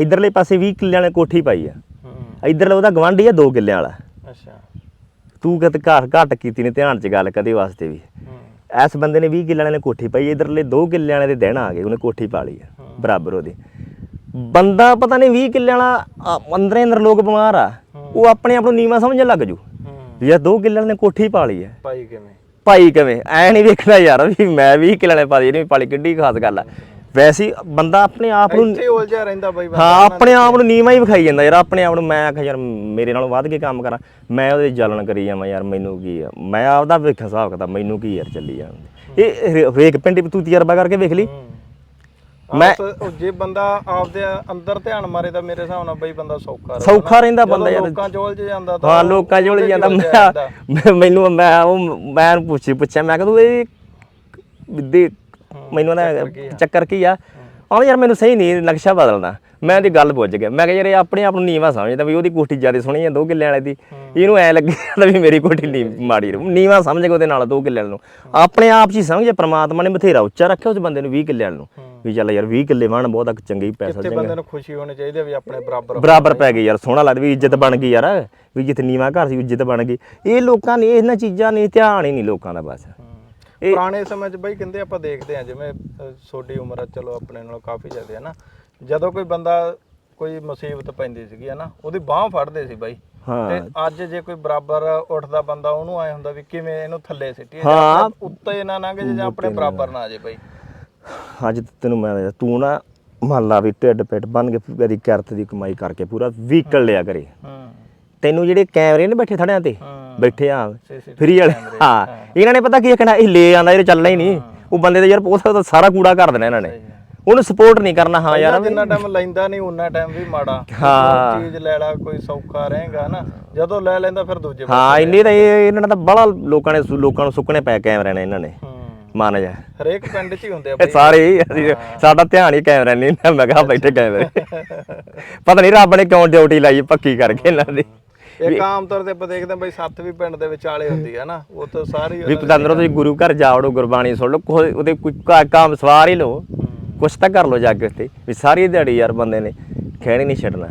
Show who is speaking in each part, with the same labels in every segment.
Speaker 1: ਇਧਰਲੇ ਪਾਸੇ 20 ਕਿੱਲਿਆਂ ਵਾਲੀ ਕੋਠੀ ਪਾਈ ਆ।
Speaker 2: ਹੂੰ।
Speaker 1: ਇਧਰਲੇ ਉਹਦਾ ਗਵਾਂਢੀ ਆ 2 ਕਿੱਲਿਆਂ ਵਾਲਾ।
Speaker 2: ਅੱਛਾ।
Speaker 1: ਤੂੰ ਕਦ ਘਾਟ ਘਾਟ ਕੀਤੀ ਨੇ ਧਿਆਨ ਚ ਗੱਲ ਕਦੇ ਵਾਸਤੇ ਵੀ।
Speaker 2: ਹੂੰ।
Speaker 1: ਇਸ ਬੰਦੇ ਨੇ 20 ਕਿੱਲਿਆਂ ਵਾਲੇ ਨੇ ਕੋਠੀ ਪਾਈ ਇਧਰਲੇ 2 ਕਿੱਲਿਆਂ ਵਾਲੇ ਦੇ ਦਿਨ ਆ ਗਏ ਉਹਨੇ ਕੋਠੀ ਪਾ ਲਈ ਆ ਬਰਾਬਰ ਉਹਦੀ। ਬੰਦਾ ਪਤਾ ਨਹੀਂ 20 ਕਿੱਲਿਆਂ ਵਾਲਾ ਆ, ਅੰਦਰੇ ਅੰਦਰ ਲੋਕ ਬਿਮਾਰ ਆ ਉਹ ਆਪਣੇ ਆਪ ਨੂੰ ਨੀਵਾ ਸਮਝਣ ਲੱਗ ਜੂ। ਯਾਰ 2 ਕਿੱਲਿਆਂ ਵਾਲੇ ਨੇ ਕੋਠੀ ਪਾ ਲਈ ਹੈ
Speaker 2: ਭਾਈ ਕਿਵੇਂ?
Speaker 1: ਭਾਈ ਕਿਵੇਂ? ਐ ਨਹੀਂ ਵੇਖਣਾ ਯਾਰ ਵੀ ਮੈਂ 20 ਕਿੱਲਿਆਂ ਵਾਲੇ ਪਾ ਲਈ ਇਹਨੇ ਪਾਲੀ ਕਿੱਡੀ ਖਾਸ ਗੱਲ ਆ। ਵੈਸੇ ਬੰਦਾ ਆਪਣੇ ਆਪ ਨੂੰ
Speaker 2: ਇੱਥੇ ਉਲਝਿਆ ਰਹਿੰਦਾ ਬਾਈ ਬੰਦਾ।
Speaker 1: ਹਾਂ ਆਪਣੇ ਆਪ ਨੂੰ ਨੀਵਾਂ ਹੀ ਵਿਖਾਈ ਜਾਂਦਾ ਯਾਰ ਆਪਣੇ ਆਪ ਨੂੰ ਮੈਂ ਆਖਿਆ ਯਾਰ ਮੇਰੇ ਨਾਲੋਂ ਵੱਧ ਕੇ ਕੰਮ ਕਰਾਂ। ਮੈਂ ਉਹਦੇ ਜਲਨ ਕਰੀ ਜਾਵਾਂ ਯਾਰ ਮੈਨੂੰ ਕੀ ਆ? ਮੈਂ ਆਪਦਾ ਵੇਖ ਹਿਸਾਬ ਕਿਤਾਬ ਮੈਨੂੰ ਕੀ ਯਾਰ ਚੱਲੀ ਜਾਂਦੇ। ਇਹ ਹਰੇ- ਹਰੇਕ ਪਿੰਡ ਤੂੰ ਤਜਰਬਾ ਕਰਕੇ ਵੇਖ ਲਈ। ਮੈਂ-
Speaker 2: ਉਹ ਜੇ ਬੰਦਾ ਆਪਦੇ ਅੰਦਰ ਧਿਆਨ ਮਾਰੇ ਤਾਂ ਮੇਰੇ ਹਿਸਾਬ ਨਾਲ ਬਈ ਬੰਦਾ ਸੌਖਾ ਰਹਿੰਦਾ
Speaker 1: ਸੌਖਾ ਰਹਿੰਦਾ ਬੰਦਾ ਯਾਰ।
Speaker 2: ਲੋਕਾਂ ਚ ਉਲਝ ਜਾਂਦਾ ਤਾਂ
Speaker 1: ਹਾਂ ਲੋਕਾਂ ਜੋਲ ਜਾਂਦਾ। ਮੈਂ। ਮੈਂ- ਮੈਨੂੰ ਮੈਂ ਉਹ ਮੈਂ ਉਹਨੂੰ ਪੁੱਛੀ ਪੁੱਛਿਆ ਮੈਂ ਕਿਹਾ ਤੂੰ ਇਹ ਦੇ ਮੈਨੂੰ ਨਾ ਚੱਕਰ ਕੀ ਆ? ਆਹ ਯਾਰ ਮੈਨੂੰ ਸਹੀ ਨਹੀਂ ਨਕਸ਼ਾ ਬਦਲਣਾ। ਮੈਂ ਇਹਦੀ ਗੱਲ ਪੁੱਛ ਗਿਆ। ਮੈਂ ਕਿਹਾ ਯਾਰ ਇਹ ਆਪਣੇ ਆਪ ਨੂੰ ਨੀਵਾ ਸਮਝਦਾ ਵੀ ਉਹਦੀ ਕੋਠੀ ਜ਼ਿਆਦਾ ਸੋਹਣੀ ਆ ਦੋ ਕਿੱਲੇ ਵਾਲੇ ਦੀ। ਇਹਨੂੰ ਐ ਲੱਗਦਾ ਵੀ ਮੇਰੀ ਕੋਠੀ ਨੀ ਮਾੜੀ ਨੀਵਾ ਸਮਝ ਕੇ ਉਹਦੇ ਨਾਲ ਦੋ ਕਿੱਲੇ ਵਾਲੇ ਨੂੰ। ਆਪਣੇ ਆਪ 'ਚ ਹੀ ਸਮਝੇ ਪ੍ਰਮਾਤਮਾ ਨੇ ਬਥੇਰਾ ਉੱਚਾ ਰੱਖਿਆ ਉਸ ਬੰਦੇ ਨੂੰ 20 ਕਿੱਲੇ ਵਾਲੇ ਨੂੰ। ਵੀ ਚੱਲ ਯਾਰ 20 ਕਿੱਲੇ ਵਾਣ ਬਹੁਤ ਚੰਗੀ ਪੈਸਾ
Speaker 2: ਕਿਤੇ
Speaker 1: ਚੰਗਾ।
Speaker 2: ਬੰਦੇ ਨੂੰ ਖੁਸ਼ੀ ਹੋਣੀ ਚਾਹੀਦੀ ਵੀ ਆਪਣੇ ਬਰਾਬਰ
Speaker 1: ਬਰਾਬਰ ਪੈ ਗਈ ਯਾਰ ਸੋਹਣਾ ਲੱਗਦਾ ਵੀ ਇੱਜ਼ਤ ਬਣ ਗਈ ਯਾਰ। ਵੀ ਜਿੱਥੇ ਨੀਵਾ ਘਰ ਸੀ ਇੱਜ਼ਤ ਬਣ ਗਈ। ਇਹ ਲੋਕਾਂ ਨੇ ਇਹਨਾਂ ਚੀਜ਼ਾਂ ਨੇ ਧਿਆਨ ਹੀ ਨਹੀਂ ਲੋਕਾਂ ਦਾ ਬਸ। ਇਹ-
Speaker 2: ਪੁਰਾਣੇ ਸਮੇਂ 'ਚ ਬਈ ਕਹਿੰਦੇ ਆਪਾਂ ਦੇਖਦੇ ਆ ਜਿਵੇਂ ਛੋਟੀ ਉਮਰ ਆ ਚਲੋ ਆਪਣੇ ਨਾਲੋਂ ਕਾਫੀ ਜ਼ਿਆਦਾ ਹੈ ਨਾ। ਜਦੋਂ ਕੋਈ ਬੰਦਾ ਕੋਈ ਮੁਸੀਬਤ ਪੈਂਦੀ ਸੀਗੀ ਹੈ ਨਾ ਉਹਦੀ ਬਾਹ ਫੜਦੇ ਸੀ ਬਾਈ। ਤੇ ਅੱਜ ਜੇ ਕੋਈ ਬਰਾਬਰ ਉੱਠਦਾ ਬੰਦਾ ਉਹਨੂੰ ਐ ਹੁੰਦਾ ਵੀ ਕਿਵੇਂ ਇਹਨੂੰ ਥੱਲੇ ਸਿੱਟੀਏ
Speaker 1: ਹਾਂ।
Speaker 2: ਜਾਂ ਉੱਤੇ ਨਾ ਲੰਘ ਜੇ ਜਾਂ ਆਪਣੇ ਬਰਾਬਰ ਨਾ ਆ ਜੇ ਬਾਈ।
Speaker 1: ਅੱਜ ਤੈਨੂੰ ਮੈਂ ਤੂੰ ਨਾ ਮੰਨ ਲਾ ਵੀ ਢਿੱਡ ਪਿੱਟ ਬਣ ਕੇ ਕਦੀ ਕਰਤ ਦੀ ਕਮਾਈ ਕਰਕੇ ਪੂਰਾ ਵਹੀਕਲ ਲਿਆ ਕਰੇ।
Speaker 2: ਹੂੰ।
Speaker 1: ਤੈਨੂੰ ਜਿਹੜੇ ਕੈਮਰੇ ਨੇ ਬੈਠੇ ਥੜਿਆਂ ਤੇ
Speaker 2: ਹਾਂ।
Speaker 1: ਬੈਠੇ ਆ। ਫਰੀ ਵਾਲੇ। ਹਾਂ। ਇਹਨਾਂ ਨੇ ਪਤਾ ਕੀ ਕਹਿਣਾ ਇਹ ਲੈ ਆਂਦਾ ਇਹ ਚੱਲਣਾ ਹੀ ਨਹੀਂ। ਉਹ ਬੰਦੇ ਦਾ ਯਾਰ ਉਹ ਤਾਂ ਸਾਰਾ ਕੂੜਾ ਕਰ ਦੇਣਾ ਇਹਨਾਂ ਨੇ। ਉਹਨੂੰ ਸਪੋਰਟ ਨਹੀਂ ਕਰਨਾ ਹਾਂ ਯਾਰ।
Speaker 2: ਜਿੰਨਾ ਟਾਈਮ ਲੈਂਦਾ ਨਹੀਂ ਉਨਾ ਟਾਈਮ ਵੀ ਮਾੜਾ।
Speaker 1: ਹਾਂ।
Speaker 2: ਚੀਜ਼ ਲੈ ਲਾ ਕੋਈ ਸੌਖਾ ਰਹੇਗਾ ਨਾ। ਜਦੋਂ ਲੈ ਲੈਂਦਾ ਫਿਰ ਦੂਜੇ
Speaker 1: ਹਾਂ ਇੰਨੇ ਤਾਂ ਇਹ ਇਹਨਾਂ ਤਾਂ ਬੜਾ ਲੋਕਾਂ ਨੇ ਲੋਕਾਂ ਨੂੰ ਸੁੱਕਣੇ ਪਏ ਕੈਮਰੇ ਨੇ ਇਹਨਾਂ ਨੇ।
Speaker 2: ਹੂੰ।
Speaker 1: ਮੰਨ ਜਾ
Speaker 2: ਹਰੇਕ ਪਿੰਡ 'ਚ ਹੀ ਹੁੰਦੇ ਆ
Speaker 1: ਇਹ
Speaker 2: ਬਈ।
Speaker 1: ਸਾਰੇ ਅਸੀਂ ਸਾਡਾ ਧਿਆਨ ਹੀ ਕੈਮਰਾ ਨਹੀਂ ਨਾ ਮੈਂ ਕਿਹਾ ਬੈਠੇ ਕੈਮਰੇ। ਪਤਾ ਨਹੀਂ ਰੱਬ ਨੇ ਕਿਉਂ ਡਿਊਟੀ ਲਾਈ ਪੱਕੀ ਕਰਕੇ ਇਹਨਾਂ ਦੀ।
Speaker 2: ਇੱਕ ਆਮ ਤੌਰ ਤੇ ਆਪਾਂ ਦੇਖਦੇ ਬਈ ਸੱਤ ਵੀ ਪਿੰਡ ਦੇ ਵਿਚਾਲੇ ਹੁੰਦੀ ਹੈ ਨਾ ਉਹ ਤਾਂ ਸਾਰੀ
Speaker 1: ਵੀ ਪਤੰਦਰੋਂ ਤੁਸੀਂ ਗੁਰੂ ਘਰ ਜਾਵੜੋ ਗੁਰਬਾਣੀ ਸੁਣ ਲਓ ਕੋਈ ਉਹਦੇ ਕੋਈ ਕਾ- ਕੰਮ ਸਵਾਰ ਹੀ ਲਓ ਕੁਛ ਤਾਂ ਕਰ ਲਓ ਜਾ ਕੇ ਉੱਥੇ ਵੀ ਸਾਰੀ ਦਿਹਾੜੀ ਯਾਰ ਬੰਦੇ ਨੇ ਖੈਣੀ ਨਹੀਂ ਛੱਡਣਾ।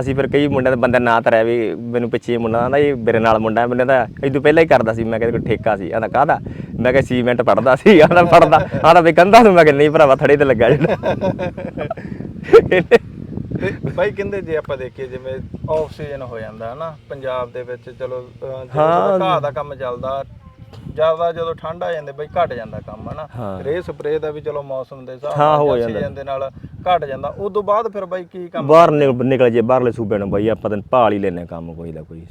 Speaker 1: ਅਸੀਂ ਫਿਰ ਕਈ ਮੁੰਡਿਆਂ ਦਾ ਬੰਦਾ ਨਾਂ ਧਰਿਆ ਵੀ ਮੈਨੂੰ ਪਿੱਛੇ ਮੁੰਡਾ ਆਂਦਾ ਇਹ ਮੇਰੇ ਨਾਲ ਮੁੰਡਾ ਮੈਨੂੰ ਤਾਂ ਤੋਂ ਪਹਿਲਾਂ ਹੀ ਕਰਦਾ ਸੀ ਮੈਂ ਕਿਹਾ ਕੋਈ ਠੇਕਾ ਸੀ ਆਂਦਾ ਕਾਹਦਾ? ਮੈਂ ਕਿਹਾ ਸੀਮੈਂਟ ਪੜਦਾ ਸੀ ਆਂਦਾ ਪੜਦਾ ਆਂਦਾ ਵੀ ਕੰਧਾਂ ਨੂੰ ਮੈਂ ਕਿਹਾ ਨਹੀਂ ਭਰਾਵਾ ਥੜੇ ਤੇ ਲੱਗਾ ਜਿਹੜਾ।
Speaker 2: ਤੇ ਬਾਈ ਕਹਿੰਦੇ ਜੇ ਆਪਾਂ ਦੇਖੀਏ ਜਿਵੇਂ ਆਫ ਸੀਜ਼ਨ ਹੋ ਜਾਂਦਾ ਹੈ ਨਾ ਪੰਜਾਬ ਦੇ ਵਿੱਚ ਚਲੋ
Speaker 1: ਹਾਂ।
Speaker 2: ਘਾਹ ਦਾ ਕੰਮ ਚੱਲਦਾ ਜ਼ਿਆਦਾ ਜਦੋਂ ਠੰਡ ਆ ਜਾਂਦੇ ਬਈ ਘਟ ਜਾਂਦਾ ਕੰਮ ਹੈ ਨਾ
Speaker 1: ਹਾਂ।
Speaker 2: ਰੇ ਸਪਰੇ ਦਾ ਵੀ ਚਲੋ ਮੌਸਮ ਦੇ ਹਿਸਾਬ
Speaker 1: ਹਾਂ, ਹੋ ਜਾਂਦਾ।
Speaker 2: ਦੇ ਨਾਲ ਘਟ ਜਾਂਦਾ ਉਸ ਤੋਂ ਬਾਅਦ ਫਿਰ ਬਾਈ ਕੀ ਕੰਮ
Speaker 1: ਬਾਹਰ ਨਿਕਲ ਨਿਕਲ ਜੇ ਬਾਹਰਲੇ ਸੂਬੇ ਨੂੰ ਬਈ ਆਪਾਂ ਤਾਂ ਭਾਲ ਹੀ ਲੈਨੇ ਕੰਮ ਕੋਈ ਦਾ ਕੋਈ